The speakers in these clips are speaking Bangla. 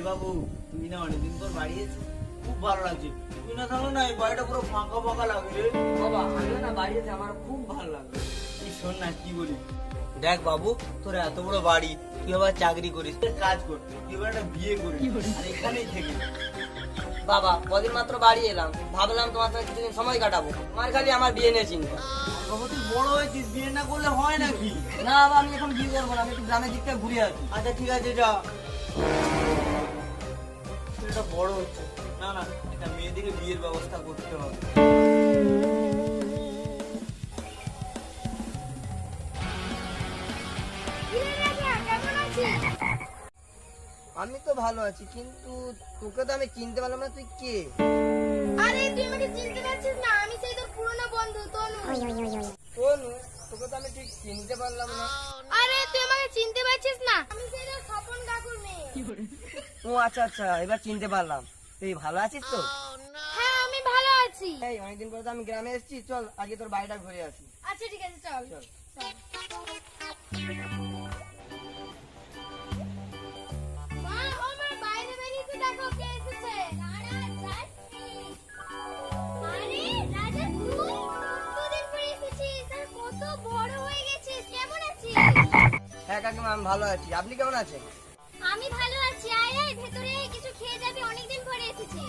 বাবু তুমি না অনেকদিন পর বাড়ি এসেছ। খুব ভালো লাগছে। তুমি না থাকলে না এই বাড়িটা পুরো ফাঁকা ফাঁকা লাগে রে বাবা আমিও না বাড়ি যেতে আমার খুব ভালো লাগে এই শোন না কি বলি? দেখ বাবু তোর এত বড় বাড়ি তুই আবার চাকরি করিস কাজ কর তুই এবার একটা বিয়ে করিস আর এখানেই থেকে বাবা কদিন মাত্র বাড়ি এলাম ভাবলাম তোমার সঙ্গে কিছুদিন সময় কাটাবো আমার খালি আমার বিয়ে নিয়ে চিন্তা। বাবু তুই বড় হয়েছিস বিয়ে না করলে হয় নাকি? না বাবা আমি এখন বিয়ে করব না আমি একটু গ্রামের দিকটা ঘুরে আসি। আচ্ছা ঠিক আছে যা। ছেলেটা বড় হচ্ছে। না না এটা মেয়েদিকে বিয়ের ব্যবস্থা করতে হবে। আমি তো ভালো আছি কিন্তু তোকে তো আমি চিনতে পারলাম না তুই কে? আরে তুই আমাকে চিনতে পারছিস না আমি সেই তোর পুরনো বন্ধু তনু। কোন তোকে তো আমি ঠিক চিনতে পারলাম না। আরে তুই আমাকে চিনতে পারছিস না? আমি সেই তোর স্বপন কাকুর মেয়ে। ও আচ্ছা আচ্ছা এবার চিনতে পারলাম। তুই ভালো আছিস তো? হ্যাঁ আমি ভালো আছি। এই অনেকদিন পরে তো আমি গ্রামে এসেছি চল আজকে তোর বাড়িটা ঘুরে আসি। আচ্ছা ঠিক আছে চল। চল। হ্যাঁ কাকিমা আমি ভালো আছি। আপনি কেমন আছেন? আমি ভালো আছি। আয় আয় ভেতরে কিছু খেয়ে যাবি। অনেকদিন পরে এসেছিস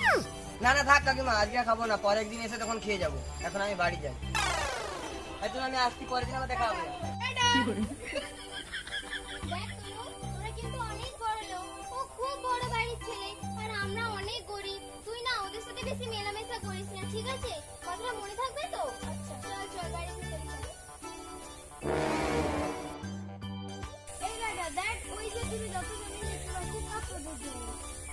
না না থাক কাকিমা আজকে খাব না। পরের দিন এসে তখন খেয়ে যাব। এখন আমি বাড়ি যাই। এখন আমি আসছি পরের দিন আবার দেখা হবে। দেখ। তনু, তোরা কিন্তু অনেক বড়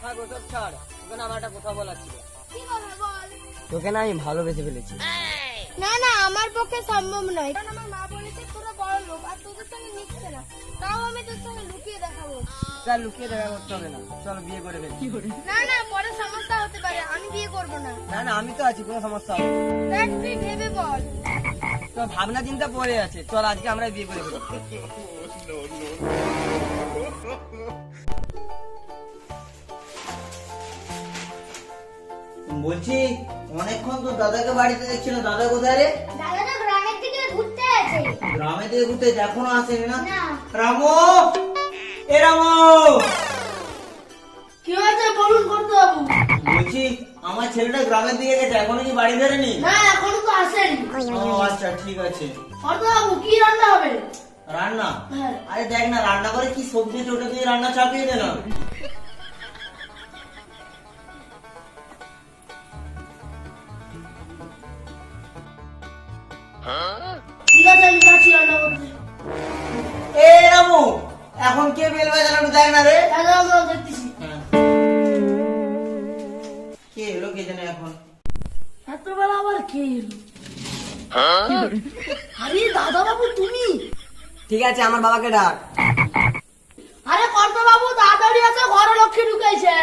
থাক ওসব ছাড়। তোকে না আমার একটা কথা বলার ছিল। কি কথা বল? তোকে না আমি ভালোবেসে ফেলেছি। না না আমার পক্ষে সম্ভব নয়। কারণ আমার মা বলেছে তোরা বড় লোক আর তোদের সঙ্গে মিশছে না। তাও আমি তোর সঙ্গে লুকিয়ে দেখাবো। চল লুকিয়ে দেখা করতে হবে না। চল বিয়ে করে ফেলি। না না পরে সমস্যা হতে পারে। আমি বিয়ে করব না। না না আমি তো আছি কোনো সমস্যা হবে না। দেখ তুই ভেবে বল। তো ভাবনা চিন্তা পড়ে আছে। চল আজকে আমরা বিয়ে করে ফেলি। বলছি অনেকক্ষণ তো দাদাকে বাড়িতে দেখছিল দাদা কোথায় রে? দাদা তো গ্রামের দিকে ঘুরতে আছে। গ্রামে থেকে ঘুরতে এখনও আসেনি না? না। এ রামু! কি হয়েছে? বলুন করতে বাবু বলছি আমার ছেলেটা গ্রামের দিকে গেছে এখনও কি বাড়ি ফেরেনি? না এখনও তো আসেনি। ও আচ্ছা ঠিক আছে। করতে বাবু কি রান্না হবে? রান্না? হ্যাঁ। আরে দেখ না রান্না করে কি সবজি আছে ওটা দিয়ে রান্না চাপিয়ে দে না। এখন কে বেল বাজানো দেখ না রে? দেখতেছি। হ্যাঁ। কে এলো কে জানে এখন? রাত্রবেলা আবার কে এলো? আরে দাদা বাবু তুমি? ঠিক আছে আমার বাবাকে ডাক। আরে কর্ত বাবু তাড়াতাড়ি আছে ঘরে লক্ষ্মী ঢুকেছে।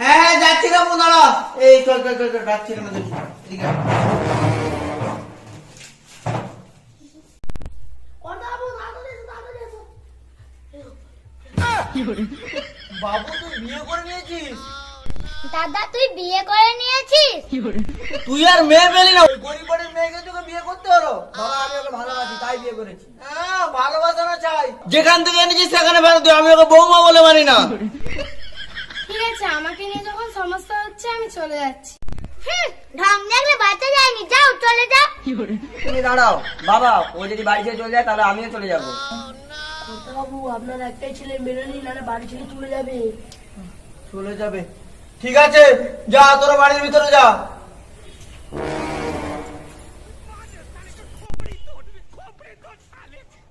হ্যাঁ হ্যাঁ যাচ্ছি রামু দাঁড়া এই চল চল চল চল ডাকছি না দেখি ঠিক আছে কর্ত বাবু তাড়াতাড়ি এসো তাড়াতাড়ি এসো বাবু তুই বিয়ে করে নিয়েছিস? দাদা তুই বিয়ে করে নিয়েছিস? তুই আর মেয়ে পেলি না। ওই গরিব বাড়ির মেয়েকে তোকে বিয়ে করতে হলো। বাবা আমি ওকে ভালোবাসি তাই বিয়ে করেছি। হ্যাঁ ভালোবাসা না চাই। যেখান থেকে এনেছিস সেখানে ফেরত দে। আমি ওকে বৌমা বলে মানি না। ঠিক আছে আমাকে নিয়ে যখন সমস্যা হচ্ছে আমি চলে যাচ্ছি। ঢং দেখলে বাচ্চা যায়নি। যাও চলে যাও। তুমি দাঁড়াও। বাবা ও যদি বাড়ি ছেড়ে চলে যায় তাহলে আমিও চলে যাব। বাবু আপনার একটাই ছেলে নিন নাহলে বাড়ি ছেড়ে চলে যাবে। চলে যাবে। ঠিক আছে যা তোরা বাড়ির ভিতরে যা।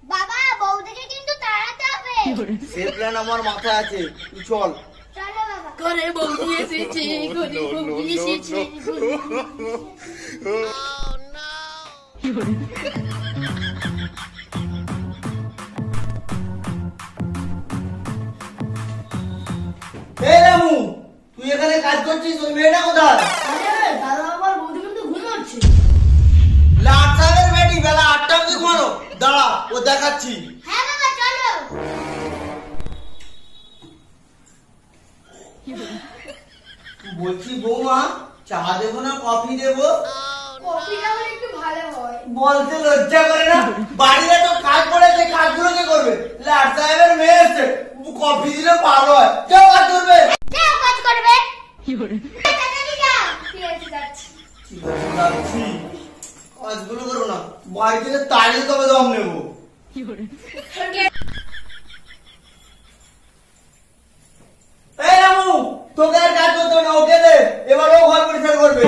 বাবা বৌদিকে কিন্তু তাড়াতে হবে। সে প্ল্যান আমার মাথায় আছে। তুই চল। চলো বাবা। ঘরে বৌদি এসেছে ঘরে বৌদি এসেছে। কাজ করছিস ওই মেয়েটা কোথায়? আরে দাদা আমার বৌদি কিন্তু ঘুমাচ্ছে লাট বেটি বেলা আটটা অব্দি ঘুমানো। দাঁড়া ও দেখাচ্ছি। হ্যাঁ বাবা চলো। বলছি বৌমা চা দেবো না কফি দেবো? কফিটা হলে একটু ভালো হয়। বলতে লজ্জা করে না? বাড়িতে তো কাজ পড়েছে কাজগুলো কে করবে? লাট সাহেবের মেয়ে এসছে। কফি দিলে ভালো হয়। কেউ কাজ করবে করবে? তাড়াতাড়ি যাও ঠিক আছে যাচ্ছি ঠিক আছে যাচ্ছি কাজগুলো করো না বাড়ি থেকে তাড়িয়ে তবে দম নেব এই রামু তোকে আর কাজ করতে না ওকে দে। এবার ও ঘর পরিষ্কার করবে।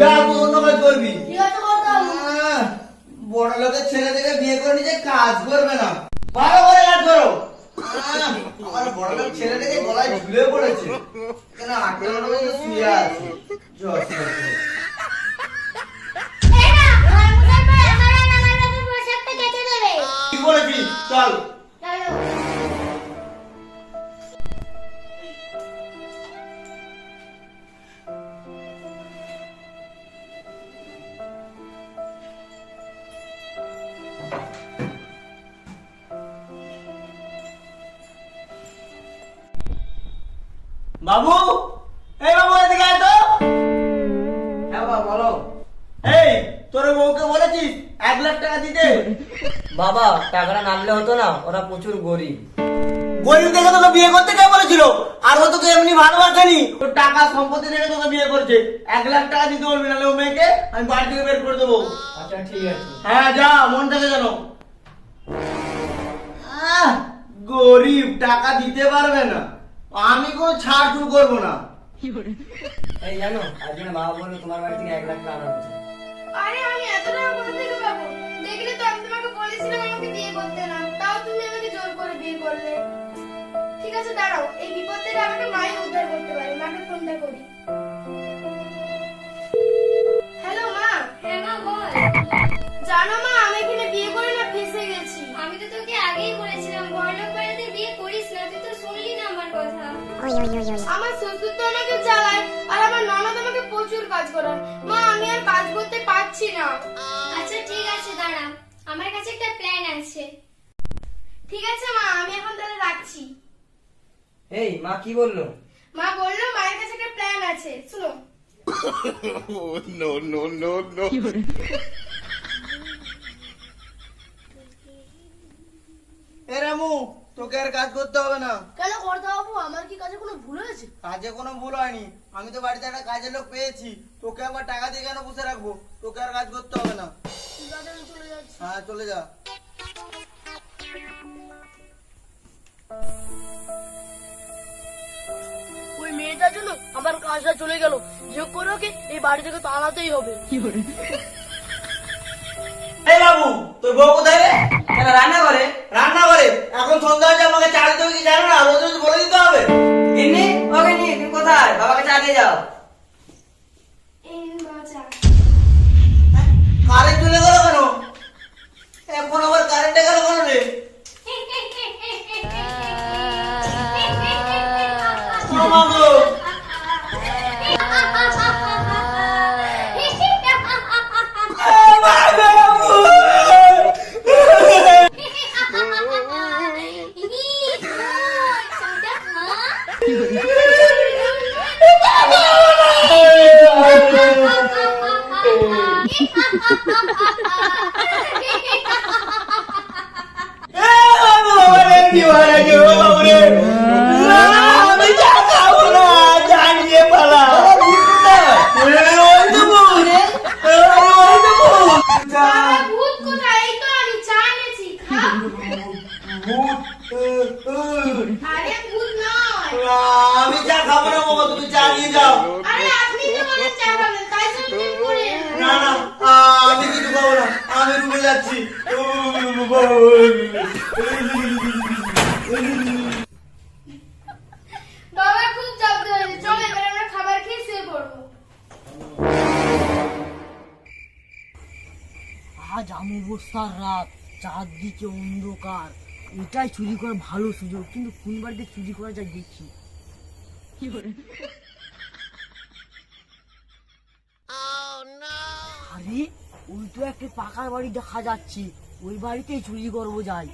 যা তুই অন্য কাজ করবি। বড় লোকের ছেলে থেকে বিয়ে করে নিজে কাজ করবে না। ভালো করে কাজ করো। আমার বড় লোক ছেলে থেকে গলায় ঝুলে পড়েছে। কেন আটটা শুয়ে আছে। বাবু! এই বাবু এদিকে আয় তো। হ্যাঁ বাবা বলো। এই তোর বউকে বলেছিস এক লাখ টাকা দিতে? বাবা টাকাটা নামলে হতো না ওরা প্রচুর গরিব। গরিব দেখে তোকে বিয়ে করতে কে বলেছিল? আর ও তোকে এমনি ভালোবাসেনি। তোর টাকা সম্পত্তি দেখে তোকে বিয়ে করছে। এক লাখ টাকা দিতে বলবি নাহলে ও মেয়েকে আমি বাড়ি থেকে বের করে দেবো। আচ্ছা ঠিক আছে। হ্যাঁ যা মন থেকে জানো। গরিব টাকা দিতে পারবে না। আমি কোনো ছাড় ছুড় করব না। এই জানো আজকে বাবা বলল তোমার বাড়ি থেকে এক লাখ টাকা আনা হচ্ছে। আরে আমি এত টাকা কোথা থেকে পাবো? দেখলে তো আমি তোমাকে বলেছিলাম আমাকে বিয়ে করতে না তাও তুমি আমাকে জোর করে বিয়ে করলে। ঠিক আছে দাঁড়াও এই বিপদ থেকে আমাকে মাই উদ্ধার করতে পারে মাকে ফোনটা করি। হ্যালো মা? আমার শ্বশুর তো আমাকে জ্বালায় আর আমার ননদ আমাকে প্রচুর কাজ করায়। মা আমি আর কাজ করতে পারছি না। আচ্ছা ঠিক আছে দাঁড়া আমার কাছে একটা প্ল্যান আছে। ঠিক আছে মা আমি এখন তাহলে রাখছি। এই মা কি বলল? মা বলল মায়ের কাছে একটা প্ল্যান আছে। শুনো। Oh, no, no, no, no. এ রামু তোকে আর কাজ করতে হবে না কেন করতে বাবু আমার কি কাজে কোনো ভুল হয়েছে কাজে হয়নি আমি তো বাড়িতে একটা কাজের লোক পেয়েছি। তোকে আবার টাকা দিয়ে কেন বসে রাখব? তোকে আর কাজ করতে হবে না। চলে হ্যাঁ চলে যা। ওই মেয়েটার জন্য আমার কাজটা চলে গেল। যে করে ওকে এই বাড়ি থেকে তাড়াতেই হবে। এই বাবু তোর বউ কোথায় রে? রান্না করে রান্না করে এখন সন্ধ্যা হচ্ছে আমাকে চা দিতে কি জানো না? রোজ রোজ বলে দিতে হবে। এমনি ওকে কোথায় বাবাকে চা দিয়ে যাও এ বাবু, আমার এমনি মারা গেল, বাবু রে। না, আমি চা অন্ধকার রাত চারদিকে অন্ধকার এটাই চুরি করার ভালো সুযোগ কিন্তু কোন বাড়িতে চুরি করা যায় দেখি আরে ওই তো একটা পাকার বাড়ি দেখা যাচ্ছে ওই বাড়িতেই চুরি করব যাই.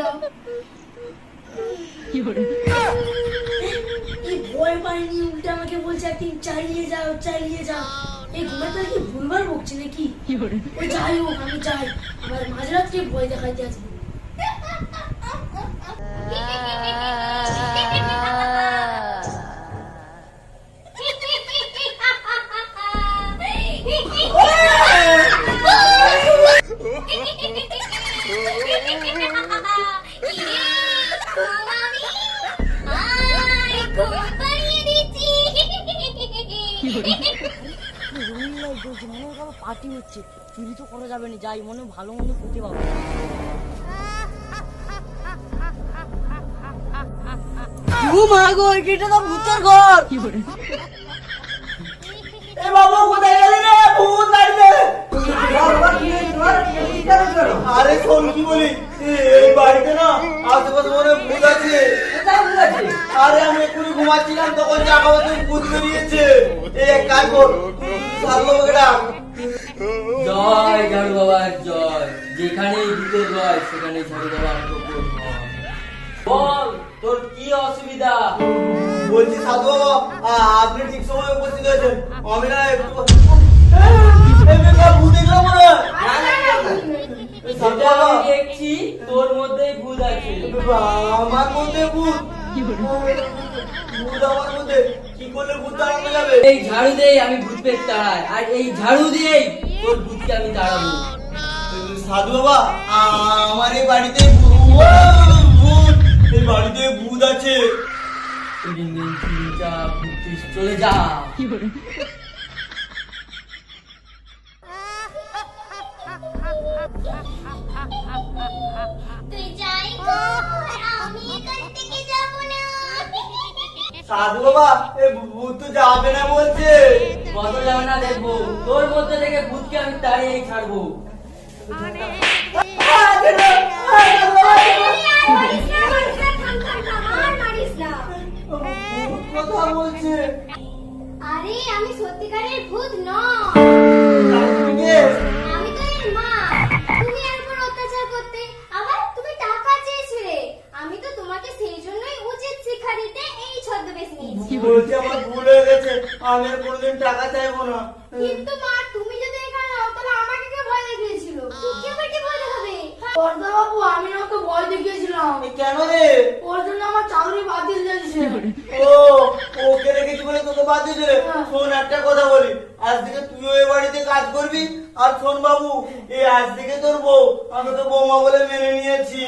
দাও। এই ভয় পাইনি উল্টে আমাকে বলছে একদিন চালিয়ে যাও চালিয়ে যাও। এই ঘুমাতে কি ভুলবার বকছে নাকি? ওই যাই হোক আমি যাই। আমার মাঝরাত্রে ভয় দেখাইতে আসব। পার্টি হচ্ছে। চুরি তো করা যাবে না যাই মনে ভালো মন্দ খেতে পাবো। ও মা গো এটা তো ভূতের ঘর। এ বাবু কোথায় গেলি রে? ভূত লাগবে আরে শোন কি বলি? এই বাড়িতে না আশেপাশে মনে ভূত আছে। আরে আমি এক্ষুনি ঘুমাচ্ছিলাম তখন জামা কাপড় ভূত বেরিয়েছে। এই এক কাজ কর সারলো ডাক জয় ঝাড়ু বাবার জয়। যেখানেই ভূতের রয় সেখানে ঝাড়ু বাবার বল তোর কি অসুবিধা? বলছি সাধু বাবা আপনি ঠিক সময় উপস্থিত হয়েছেন। আমি না দেখছি তোর মধ্যেই ভূত আছে। আমার মধ্যে ভূত? ভূত আমার মধ্যে কি করলে ভূত এই ঝাড়ু দেই আমি ভূত পেট তাড়াই আর এই ঝাড়ু দিয়েই তোর ভূতকে আমি তাড়াবো সাধু বাবা আমার এই বাড়িতে ভূত এই বাড়িতে ভূত আছে। চলে যা। তুই যাই গো, সাধু বাবা ভূত তো যাবে না বলছে। কত যাবে না দেখব। তোর মধ্যে থেকে ভূতকে আমি তাড়িয়েই ছাড়বো। কথা বলছে। আরে আমি সত্যিকারের ভূত নয় আপনি আমি তো এর মা তুমি এর উপর অত্যাচার করতে আবার তুমি টাকা চেয়েছিলে আমি তো তোমাকে সেই জন্যই উচিত শিক্ষা দিতে এই ছদ্মবেশ নিয়েছি। বলছে? আমার ভুল হয়ে গেছে। আমি আর কোনোদিন টাকা চাইব না। কিন্তু মা তুমি যদি এখানে নাও তাহলে আমাকে কে ভয় দেখিয়েছিল? তোকে আবার কি ভয় দেখাবে? পর্দা বাবু আমি না ওকে ভয় দেখিয়েছিলাম। এ কেন রে? ওর জন্য আমার চাকরি বাতিল দিয়েছে ও ওকে রেখেছি বলে তোকে বাদ দিয়ে দিলে শোন একটা কথা বলি। আজ থেকে তুইও এ বাড়িতে কাজ করবি? আর শোন বাবু এই আজ থেকে তোর বউ আমি তো বৌমা বলে মেনে নিয়েছি।